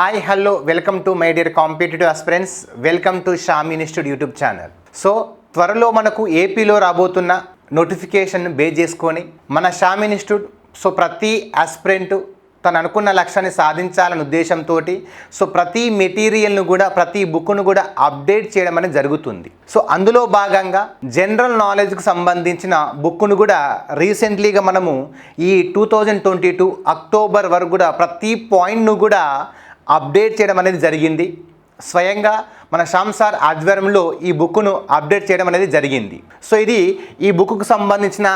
Hi hello welcome to my dear competitive aspirants welcome to Sham institute YouTube channel so త్వరలో మనకు ఏపీలో రాబోతున్న notification base చేసుకొని మన షామ్ ఇన్స్టిట్యూట్ సో ప్రతి ఆస్పిరెంట్ తను అనుకున్న లక్ష్యాన్ని సాధించాలనే ఉద్దేశంతో సో ప్రతి మెటీరియల్ను కూడా ప్రతి బుక్ను కూడా అప్డేట్ చేయడం అనేది జరుగుతుంది. సో అందులో భాగంగా జనరల్ నాలెడ్జ్కి సంబంధించిన బుక్ను కూడా రీసెంట్లీగా మనము ఈ two thousand twenty two October వరకు కూడా ప్రతి పాయింట్ను కూడా అప్డేట్ చేయడం అనేది జరిగింది. స్వయంగా మన శ్యామ్ సార్ ఆధ్వర్యంలో ఈ బుక్ను అప్డేట్ చేయడం అనేది జరిగింది. సో ఇది ఈ బుక్కు సంబంధించిన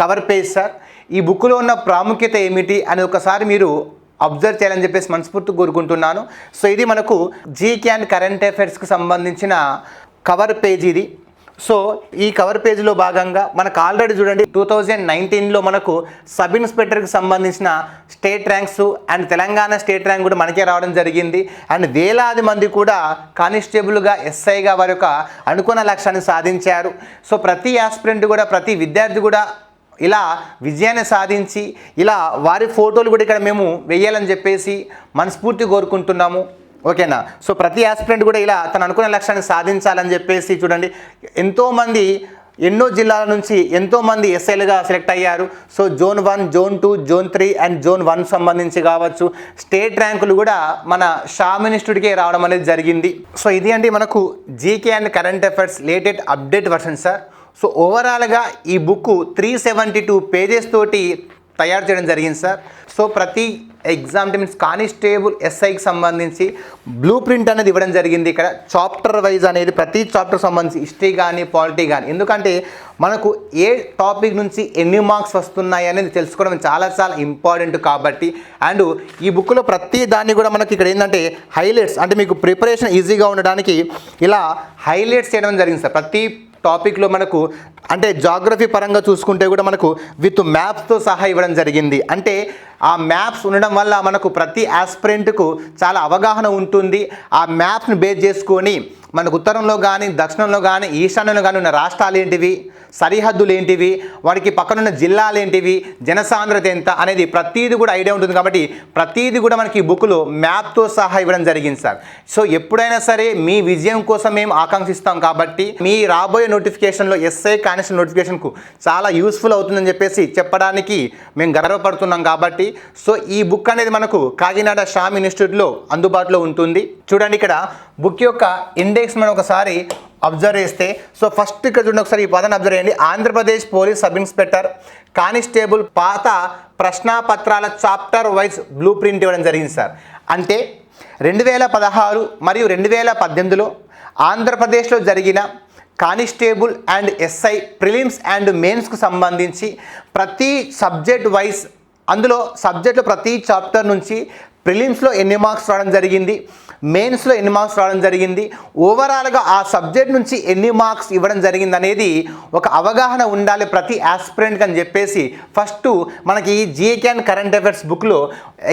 కవర్ పేజ్ సార్. ఈ బుక్లో ఉన్న ప్రాముఖ్యత ఏమిటి అని ఒకసారి మీరు అబ్జర్వ్ చేయాలని చెప్పేసి మనస్ఫూర్తి కోరుకుంటున్నాను. సో ఇది మనకు జీకే అండ్ కరెంట్ అఫైర్స్కి సంబంధించిన కవర్ పేజ్ ఇది. సో ఈ కవర్ పేజీలో భాగంగా మనకు ఆల్రెడీ చూడండి టూ థౌజండ్ నైన్టీన్లో మనకు సబ్ ఇన్స్పెక్టర్కి సంబంధించిన state ranks and Telangana state rank కూడా మనకే రావడం జరిగింది. అండ్ వేలాది మంది కూడా కానిస్టేబుల్గా ఎస్ఐగా వారి యొక్క అనుకున్న లక్ష్యాన్ని సాధించారు. సో ప్రతి ఆస్పిరెంట్ కూడా ప్రతి విద్యార్థి కూడా ఇలా విజయాన్ని సాధించి ఇలా వారి ఫోటోలు కూడా ఇక్కడ మేము వేయాలని చెప్పేసి మనస్ఫూర్తి కోరుకుంటున్నాము. ఓకేనా? సో ప్రతి ఆస్పిరెంట్ కూడా ఇలా తను అనుకున్న లక్ష్యాన్ని సాధించాలని చెప్పేసి చూడండి. ఎంతోమంది ఎన్నో జిల్లాల నుంచి ఎంతోమంది ఎస్ఐలుగా సెలెక్ట్ అయ్యారు. So zone one zone two zone three and zone one సంబంధించి కావచ్చు స్టేట్ ర్యాంకులు కూడా మన షా ఇన్స్టిట్యూట్కే రావడం అనేది జరిగింది. సో ఇది అండి మనకు GK and current affairs latest update version sir so ఓవరాల్గా ఈ book three seventy two pages తోటి తయారు చేయడం జరిగింది సార్. సో ప్రతి ఎగ్జామ్ మీన్స్ కానిస్టేబుల్ ఎస్ఐకి సంబంధించి బ్లూ ప్రింట్ అనేది ఇవ్వడం జరిగింది. ఇక్కడ చాప్టర్ వైజ్ అనేది ప్రతి చాప్టర్ సంబంధించి హిస్టరీ కానీ పాలిటీ కానీ ఎందుకంటే మనకు ఏ టాపిక్ నుంచి ఎన్ని మార్క్స్ వస్తున్నాయి అనేది తెలుసుకోవడం చాలా చాలా ఇంపార్టెంట్ కాబట్టి. అండ్ ఈ బుక్లో ప్రతి దాన్ని కూడా మనకి ఇక్కడ ఏంటంటే హైలైట్స్ అంటే మీకు ప్రిపరేషన్ ఈజీగా ఉండడానికి ఇలా హైలైట్స్ చేయడం జరిగింది సార్. ప్రతి టాపిక్లో మనకు అంటే జాగ్రఫీ పరంగా చూసుకుంటే కూడా మనకు విత్ మ్యాప్స్తో సహా ఇవ్వడం జరిగింది. అంటే ఆ మ్యాప్స్ ఉండడం వల్ల మనకు ప్రతి ఆస్పిరెంట్కు చాలా అవగాహన ఉంటుంది. ఆ మ్యాప్స్ని బేస్ చేసుకొని మనకు ఉత్తరంలో కానీ దక్షిణంలో కానీ ఈశాన్యంలో కానీ ఉన్న రాష్ట్రాలు ఏంటివి? సరిహద్దులు ఏంటివి? వాడికి పక్కనున్న జిల్లాలు ఏంటివి? జనసాంద్రత ఎంత అనేది ప్రతీది కూడా ఐడియా ఉంటుంది కాబట్టి ప్రతీది కూడా మనకి ఈ బుక్లో మ్యాప్తో సహా ఇవ్వడం జరిగింది సార్. సో ఎప్పుడైనా సరే మీ విజయం కోసం మేము ఆకాంక్షిస్తాం కాబట్టి మీ రాబోయే నోటిఫికేషన్లో ఎస్ఐ కానిషన్ నోటిఫికేషన్కు చాలా యూస్ఫుల్ అవుతుందని చెప్పేసి చెప్పడానికి మేము గర్వపడుతున్నాం కాబట్టి సో ఈ బుక్ అనేది మనకు కాకినాడ షామ్ ఇన్స్టిట్యూట్లో అందుబాటులో ఉంటుంది. చూడండి ఇక్కడ బుక్ యొక్క ఇండెక్స్ మనం ఒకసారి అబ్జర్వ్ చేస్తే సో ఫస్ట్ ఇక్కడ చూడండి ఒకసారి ఈ పదాన్ని అబ్జర్వ్ చేయండి. Andhra Pradesh police sub inspector constable పాత ప్రశ్నాపత్రాల చాప్టర్ వైజ్ బ్లూ ప్రింట్ ఇవ్వడం జరిగింది సార్. అంటే రెండు వేల పదహారు మరియు రెండు వేల పద్దెనిమిదిలో ఆంధ్రప్రదేశ్లో జరిగిన constable and SI prelims and మెయిన్స్కు సంబంధించి ప్రతి సబ్జెక్ట్ వైజ్ అందులో సబ్జెక్టులో ప్రతి చాప్టర్ నుంచి ప్రిలిమ్స్లో ఎన్ని మార్క్స్ రావడం జరిగింది? మెయిన్స్లో ఎన్ని మార్క్స్ రావడం జరిగింది? ఓవరాల్గా ఆ సబ్జెక్ట్ నుంచి ఎన్ని మార్క్స్ ఇవ్వడం జరిగింది అనేది ఒక అవగాహన ఉండాలి ప్రతి ఆస్పిరెంట్కి అని చెప్పేసి ఫస్ట్ మనకి జీకే అండ్ కరెంట్ అఫైర్స్ బుక్లో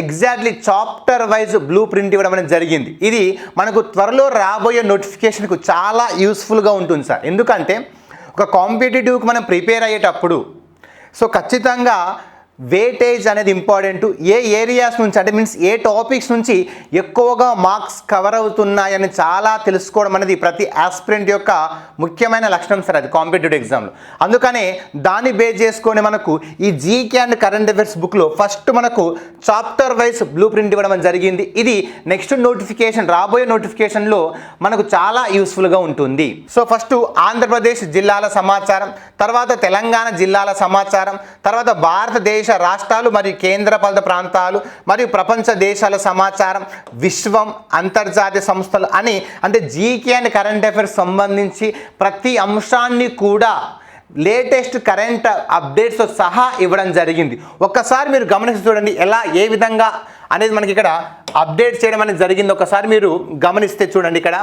exactly chapter wise blue print ఇవ్వడం అనేది జరిగింది. ఇది మనకు త్వరలో రాబోయే నోటిఫికేషన్కు చాలా యూస్ఫుల్గా ఉంటుంది సార్. ఎందుకంటే ఒక కాంపిటేటివ్కి మనం ప్రిపేర్ అయ్యేటప్పుడు సో ఖచ్చితంగా వేటేజ్ అనేది ఇంపార్టెంట్ ఏ ఏరియాస్ నుంచి అంటే మీన్స్ ఏ టాపిక్స్ నుంచి ఎక్కువగా మార్క్స్ కవర్ అవుతున్నాయని చాలా తెలుసుకోవడం అనేది ప్రతి ఆస్పిరెంట్ యొక్క ముఖ్యమైన లక్షణం సార్ అది కాంపిటేటివ్ ఎగ్జామ్లో అందుకనే దాన్ని బేస్ చేసుకొని మనకు ఈ జీకే అండ్ కరెంట్ అఫైర్స్ బుక్లో ఫస్ట్ మనకు చాప్టర్ వైజ్ బ్లూ ప్రింట్ ఇవ్వడం జరిగింది. ఇది నెక్స్ట్ నోటిఫికేషన్ రాబోయే నోటిఫికేషన్లో మనకు చాలా యూస్ఫుల్గా ఉంటుంది. సో ఫస్ట్ ఆంధ్రప్రదేశ్ జిల్లాల సమాచారం తర్వాత తెలంగాణ జిల్లాల సమాచారం తర్వాత భారతదేశ రాష్ట్రాలు మరియు కేంద్రపాలిత ప్రాంతాలు మరియు ప్రపంచ దేశాల సమాచారం విశ్వం అంతర్జాతీయ సంస్థలు అని అంటే జీకే అండ్ కరెంట్ అఫైర్స్ సంబంధించి ప్రతి అంశాన్ని కూడా లేటెస్ట్ కరెంట్ అప్డేట్స్తో సహా ఇవ్వడం జరిగింది. ఒక్కసారి మీరు గమనించి చూడండి ఎలా ఏ విధంగా అనేది మనకి ఇక్కడ అప్డేట్ చేయడం అనేది జరిగింది. ఒకసారి మీరు గమనిస్తే చూడండి ఇక్కడ.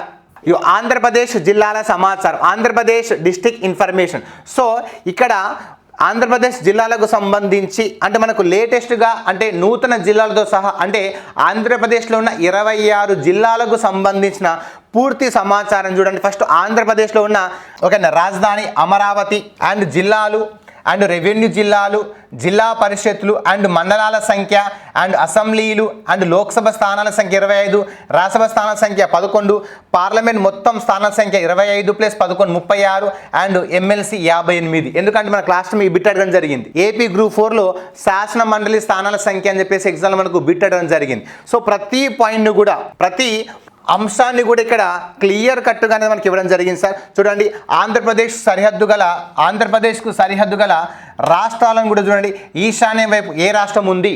ఇగో ఆంధ్రప్రదేశ్ జిల్లాల సమాచారం ఆంధ్రప్రదేశ్ డిస్టిక్ ఇన్ఫర్మేషన్. సో ఇక్కడ ఆంధ్రప్రదేశ్ జిల్లాలకు సంబంధించి అంటే మనకు లేటెస్ట్గా అంటే నూతన జిల్లాలతో సహా అంటే ఆంధ్రప్రదేశ్లో ఉన్న ఇరవై ఆరు జిల్లాలకు సంబంధించిన పూర్తి సమాచారం చూడండి. ఫస్ట్ ఆంధ్రప్రదేశ్లో ఉన్న ఓకేనా రాజధాని అమరావతి అండ్ జిల్లాలు అండ్ రెవెన్యూ జిల్లాలు జిల్లా పరిషత్లు అండ్ మండలాల సంఖ్య అండ్ అసెంబ్లీలు అండ్ లోక్సభ స్థానాల సంఖ్య ఇరవై ఐదు రాజ్యసభ స్థానాల సంఖ్య పదకొండు పార్లమెంట్ మొత్తం స్థానాల సంఖ్య ఇరవై ఐదు ప్లస్ పదకొండు ముప్పై ఆరు అండ్ ఎమ్మెల్సీ యాభై ఎనిమిది. ఎందుకంటే మన క్లాస్ మీ బిట్ అడగడం జరిగింది. ఏపీ గ్రూప్ ఫోర్లో శాసన మండలి స్థానాల సంఖ్య అని చెప్పేసి ఎగ్జామ్ మనకు బిట్ అడగడం జరిగింది. సో ప్రతి పాయింట్ను కూడా ప్రతి అంశాన్ని కూడా ఇక్కడ క్లియర్ కట్టుగానే మనకి ఇవ్వడం జరిగింది సార్. చూడండి ఆంధ్రప్రదేశ్ సరిహద్దు గల ఆంధ్రప్రదేశ్కు సరిహద్దు గల రాష్ట్రాలను కూడా చూడండి. ఈశాన్యం వైపు ఏ రాష్ట్రం ఉంది?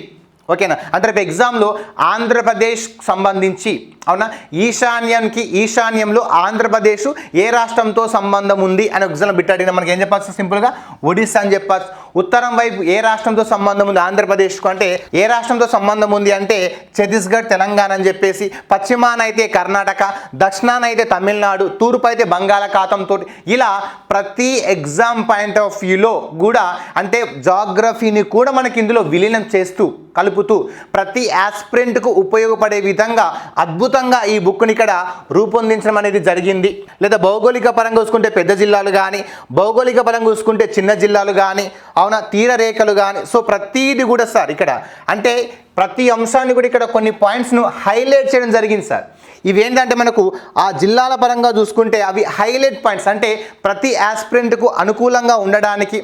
ఓకేనా? అంటే రేపు ఎగ్జామ్లో ఆంధ్రప్రదేశ్ సంబంధించి అవునా? ఈశాన్యానికి ఈశాన్యంలో ఆంధ్రప్రదేశ్ ఏ రాష్ట్రంతో సంబంధం ఉంది అని ఎగ్జామ్లో బిట్ మనకి ఏం చెప్పచ్చు? సింపుల్గా ఒడిస్సా అని చెప్పచ్చు. ఉత్తరం వైపు ఏ రాష్ట్రంతో సంబంధం ఉంది? ఆంధ్రప్రదేశ్కు అంటే ఏ రాష్ట్రంతో సంబంధం ఉంది అంటే ఛత్తీస్గఢ్ తెలంగాణ అని చెప్పేసి పశ్చిమాన అయితే కర్ణాటక దక్షిణాన అయితే తమిళనాడు తూర్పు అయితే బంగాళాఖాతంతో ఇలా ప్రతి ఎగ్జామ్ పాయింట్ ఆఫ్ వ్యూలో కూడా అంటే జాగ్రఫీని కూడా మనకి ఇందులో విలీనం చేస్తూ కలుపుతూ ప్రతి యాస్పిరెంట్కు ఉపయోగపడే విధంగా అద్భుతంగా ఈ బుక్ని ఇక్కడ రూపొందించడం అనేది జరిగింది. లేదా భౌగోళిక పరంగా చూసుకుంటే పెద్ద జిల్లాలు కానీ భౌగోళిక పరంగా చూసుకుంటే చిన్న జిల్లాలు కానీ అవునా తీర రేఖలు కానీ సో ప్రతీది కూడా సార్ ఇక్కడ. అంటే ప్రతి అంశాన్ని కూడా ఇక్కడ కొన్ని పాయింట్స్ను హైలైట్ చేయడం జరిగింది సార్. ఇవేంటంటే మనకు ఆ జిల్లాల పరంగా చూసుకుంటే అవి హైలైట్ పాయింట్స్ అంటే ప్రతి యాస్పిరెంట్కు అనుకూలంగా ఉండడానికి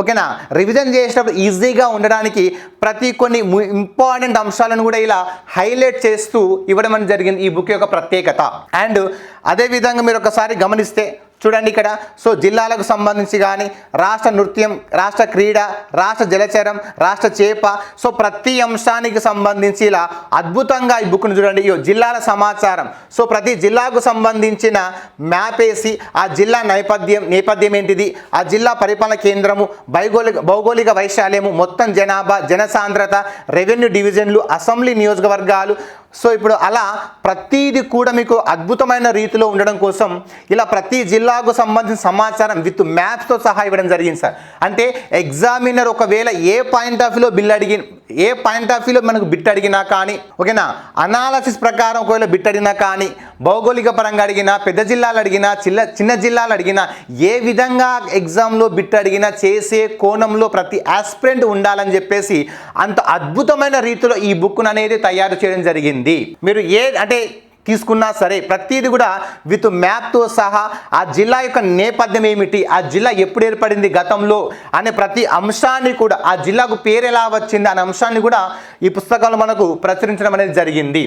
ఓకేనా? రివిజన్ చేసేటప్పుడు ఈజీగా ఉండడానికి ప్రతి కొన్ని ఇంపార్టెంట్ అంశాలను కూడా ఇలా హైలైట్ చేస్తూ ఇవ్వడం అనేది జరిగింది ఈ బుక్ యొక్క ప్రత్యేకత. అండ్ అదేవిధంగా మీరు ఒకసారి గమనిస్తే చూడండి ఇక్కడ. సో జిల్లాలకు సంబంధించి కానీ రాష్ట్ర నృత్యం రాష్ట్ర క్రీడ రాష్ట్ర జలచరం రాష్ట్ర చేప సో ప్రతి అంశానికి సంబంధించి ఇలా అద్భుతంగా ఈ బుక్ను చూడండి. జిల్లాల సమాచారం. సో ప్రతి జిల్లాకు సంబంధించిన మ్యాప్ వేసి ఆ జిల్లా నేపథ్యం నేపథ్యం ఏంటిది? ఆ జిల్లా పరిపాలన కేంద్రము భౌగోళిక భౌగోళిక వైశాల్యము మొత్తం జనాభా జనసాంద్రత రెవెన్యూ డివిజన్లు అసెంబ్లీ నియోజకవర్గాలు. సో ఇప్పుడు అలా ప్రతిది కూడా మీకు అద్భుతమైన రీతిలో ఉండడం కోసం ఇలా ప్రతి జిల్లా జిల్లాకు సంబంధించిన సమాచారం విత్ మ్యాప్స్తో సహా ఇవ్వడం జరిగింది సార్. అంటే ఎగ్జామినర్ ఒకవేళ ఏ పాయింట్ ఆఫ్ వ్యూలో బిల్ అడిగి ఏ పాయింట్ ఆఫ్ వ్యూలో మనకు బిట్ అడిగినా కానీ ఓకేనా? అనాలసిస్ ప్రకారం ఒకవేళ బిట్ అడిగినా కానీ భౌగోళిక పరంగా అడిగినా పెద్ద జిల్లాలు అడిగినా చిన్న చిన్న జిల్లాలు అడిగినా ఏ విధంగా ఎగ్జామ్లో బిట్ అడిగినా చేసే కోణంలో ప్రతి ఆస్పిరెంట్ ఉండాలని చెప్పేసి అంత అద్భుతమైన రీతిలో ఈ బుక్ను అనేది తయారు చేయడం జరిగింది. మీరు ఏ అంటే తీసుకున్నా సరే ప్రతిదీ కూడా విత్ మ్యాప్తో సహా ఆ జిల్లా యొక్క నేపథ్యం ఏమిటి? ఆ జిల్లా ఎప్పుడు ఏర్పడింది గతంలో? అనే ప్రతి అంశాన్ని కూడా ఆ జిల్లాకు పేరు ఎలా వచ్చింది? అనే అంశాన్ని కూడా ఈ పుస్తకంలో మనకు ప్రచురించడం అనేది జరిగింది.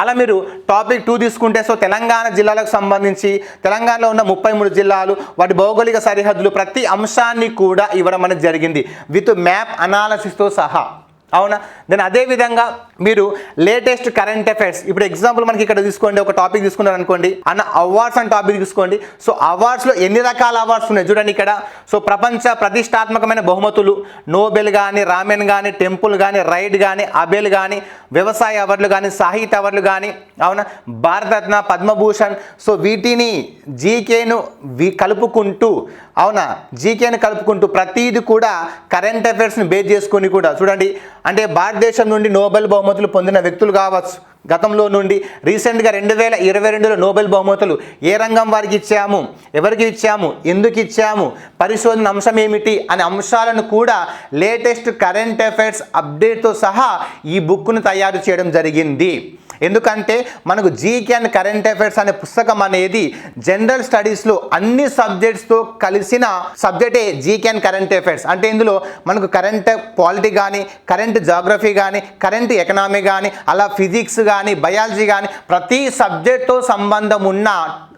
అలా మీరు టాపిక్ టూ తీసుకుంటే సో తెలంగాణ జిల్లాలకు సంబంధించి తెలంగాణలో ఉన్న ముప్పై మూడు జిల్లాలు వాటి భౌగోళిక సరిహద్దులు ప్రతి అంశాన్ని కూడా ఇవ్వడం అనేది జరిగింది. విత్ మ్యాప్ అనాలసిస్తో సహా. అవునా? దెన్ అదేవిధంగా మీరు లేటెస్ట్ కరెంట్ అఫైర్స్ ఇప్పుడు ఎగ్జాంపుల్ మనకి ఇక్కడ తీసుకోండి ఒక టాపిక్ తీసుకున్నారు అనుకోండి. అన్న అవార్డ్స్ అని టాపిక్ తీసుకోండి. సో అవార్డ్స్లో ఎన్ని రకాల అవార్డ్స్ ఉన్నాయి చూడండి ఇక్కడ. సో ప్రపంచ ప్రతిష్టాత్మకమైన బహుమతులు నోబెల్ కానీ రామెన్ కానీ టెంపుల్ కానీ రైడ్ కానీ అబెల్ కానీ వ్యవసాయ అవార్డులు కానీ సాహిత్య అవార్డులు కానీ అవునా? భారతరత్న పద్మభూషణ్. సో వీటిని జీకేను వి కలుపుకుంటూ అవునా? జీకేను కలుపుకుంటూ ప్రతీది కూడా కరెంట్ అఫైర్స్ని బేస్ చేసుకొని కూడా చూడండి. అంటే భారతదేశం నుండి నోబెల్ బహుమతులు పొందిన వ్యక్తులు కావచ్చు. గతంలో నుండి రీసెంట్గా రెండు వేల ఇరవై రెండులో నోబెల్ బహుమతులు ఏ రంగం వారికి ఇచ్చాము? ఎవరికి ఇచ్చాము? ఎందుకు ఇచ్చాము? పరిశోధన అంశం ఏమిటి? అనే అంశాలను కూడా లేటెస్ట్ కరెంట్ అఫైర్స్ అప్డేట్తో సహా ఈ బుక్ను తయారు చేయడం జరిగింది. ఎందుకంటే మనకు జీకే అండ్ కరెంట్ అఫైర్స్ అనే పుస్తకం అనేది జనరల్ స్టడీస్లో అన్ని సబ్జెక్ట్స్తో కలిసిన సబ్జెక్టే జీకే అండ్ కరెంట్ అఫైర్స్ అంటే ఇందులో మనకు కరెంట్ పాలిటీ కానీ కరెంట్ జాగ్రఫీ కానీ కరెంట్ ఎకనామీ కానీ అలా ఫిజిక్స్ కానీ బయాలజీ కానీ ప్రతి సబ్జెక్ట్తో సంబంధం ఉన్న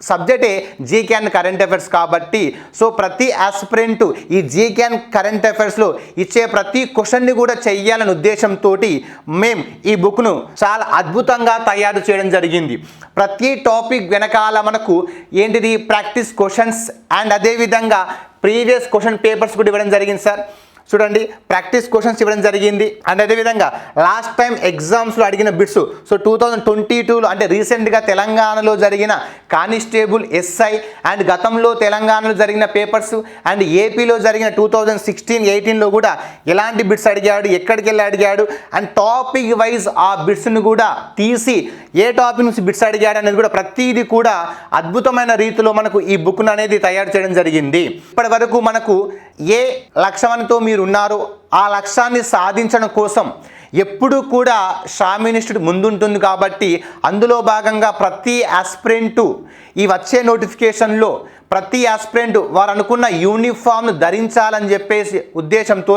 సబ్జెక్టే జీ అండ్ కరెంట్ అఫైర్స్ కాబట్టి సో ప్రతి ఆస్పిరెంట్ ఈ జీ అండ్ కరెంట్ అఫైర్స్లో ఇచ్చే ప్రతి క్వశ్చన్ని కూడా చెయ్యాలనే ఉద్దేశంతో మేము ఈ బుక్ను చాలా అద్భుతంగా తయారు చేయడం జరిగింది. ప్రతి టాపిక్ వెనకాల మనకు ఏంటిది? ప్రాక్టీస్ క్వశ్చన్స్ అండ్ అదేవిధంగా ప్రీవియస్ క్వశ్చన్ పేపర్స్ కూడా ఇవ్వడం జరిగింది సార్. చూడండి ప్రాక్టీస్ క్వశ్చన్స్ ఇవ్వడం జరిగింది. అండ్ అదేవిధంగా లాస్ట్ టైం ఎగ్జామ్స్లో అడిగిన bits so two thousand twenty టూలో అంటే రీసెంట్గా తెలంగాణలో జరిగిన కానిస్టేబుల్ ఎస్ఐ అండ్ గతంలో తెలంగాణలో జరిగిన పేపర్స్ అండ్ ఏపీలో జరిగిన టూ థౌజండ్ సిక్స్టీన్ ఎయిటీన్లో కూడా ఎలాంటి బిట్స్ అడిగాడు ఎక్కడికి వెళ్ళి అడిగాడు అండ్ టాపిక్ వైజ్ ఆ బిట్స్ని కూడా తీసి ఏ టాపిక్ నుంచి బిట్స్ అడిగాడు అనేది కూడా ప్రతిదీ కూడా అద్భుతమైన రీతిలో మనకు ఈ బుక్ను అనేది తయారు చేయడం జరిగింది. ఇప్పటి వరకు మనకు ఏ లక్ష్యంతో మీరు ఉన్నారో ఆ లక్ష్యాన్ని సాధించడం కోసం ఎప్పుడూ కూడా షామినిస్టుడు ముందుంటుంది కాబట్టి అందులో భాగంగా ప్రతి ఆస్పిరెంటు ఈ వచ్చే నోటిఫికేషన్లో ప్రతి ఆస్పిరెంట్ వారు అనుకున్న యూనిఫామ్ను ధరించాలని చెప్పేసి ఉద్దేశంతో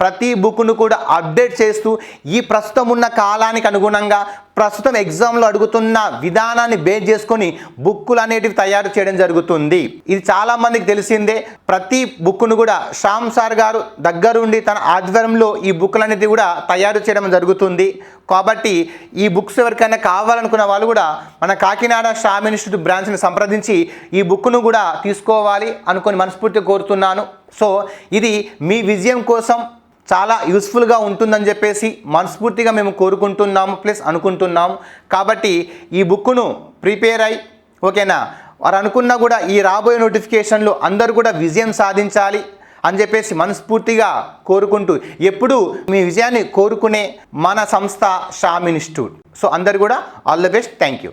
ప్రతి బుక్ను కూడా అప్డేట్ చేస్తూ ఈ ప్రస్తుతం ఉన్న కాలానికి అనుగుణంగా ప్రస్తుతం ఎగ్జామ్లో అడుగుతున్న విధానాన్ని బేస్ చేసుకొని బుక్కులు అనేటివి తయారు చేయడం జరుగుతుంది. ఇది చాలా మందికి తెలిసిందే. ప్రతి బుక్ను కూడా శ్యామ్ సార్ గారు దగ్గరుండి తన ఆధ్వర్యంలో ఈ బుక్లు అనేది కూడా తయారు చేయడం జరుగుతుంది. కాబట్టి ఈ బుక్స్ ఎవరికైనా కావాలనుకున్న వాళ్ళు కూడా మన కాకినాడ శ్యామ్ ఇన్స్టిట్యూట్ బ్రాంచ్ని సంప్రదించి ఈ బుక్ను కూడా తీసుకోవాలి అనుకొని మనస్ఫూర్తిగా కోరుతున్నాను. సో ఇది మీ విజయం కోసం చాలా యూస్ఫుల్గా ఉంటుందని చెప్పేసి మనస్ఫూర్తిగా మేము కోరుకుంటున్నాము ప్లస్ అనుకుంటున్నాము. కాబట్టి ఈ బుక్ను ప్రిపేర్ అయి ఓకేనా? వారు అనుకున్నా కూడా ఈ రాబోయే నోటిఫికేషన్లో అందరూ కూడా విజయం సాధించాలి అని చెప్పేసి మనస్ఫూర్తిగా కోరుకుంటూ ఎప్పుడు మీ విజయాన్ని కోరుకునే మన సంస్థ షామ్ ఇన్స్టిట్యూట్. సో అందరు కూడా all the best. Thank you.